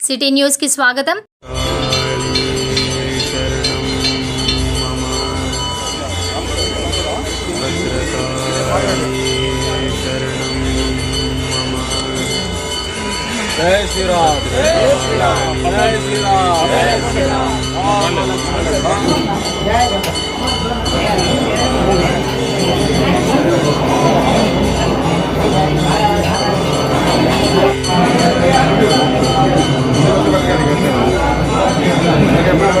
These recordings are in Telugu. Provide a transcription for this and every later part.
సిటీ న్యూస్ కి స్వాగతం జై శ్రీరామ్ జై శ్రీరామ్ జై శ్రీరామ్ జై శ్రీరామ్ Yeah.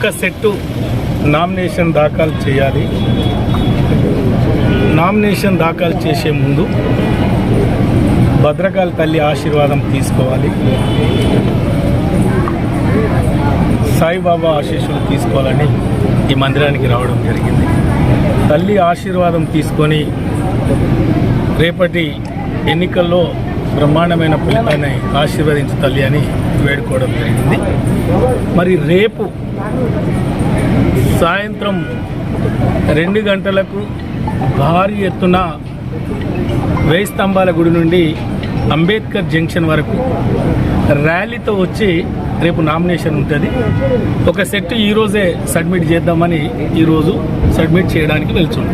ఒక సెట్టు నామినేషన్ దాఖలు చేయాలి. నామినేషన్ దాఖలు చేసే ముందు భద్రకాళి తల్లి ఆశీర్వాదం తీసుకోవాలి. సాయిబాబా ఆశీస్సులు తీసుకోవాలని ఈ మందిరానికి రావడం జరిగింది. తల్లి ఆశీర్వాదం తీసుకొని రేపటి ఎన్నికల్లో బ్రహ్మాండమైన ఫలితాన్ని ఆశీర్వదించు తల్లి అని వేడుకోవడం జరిగింది. మరి రేపు సాయంత్రం రెండు గంటలకు భారీ ఎత్తున వేయి స్తంభాల గుడి నుండి అంబేద్కర్ జంక్షన్ వరకు ర్యాలీతో వచ్చి రేపు నామినేషన్ ఉంటుంది. ఒక సెట్ ఈరోజే సబ్మిట్ చేద్దామని ఈరోజు సబ్మిట్ చేయడానికి వెళ్తున్నాం.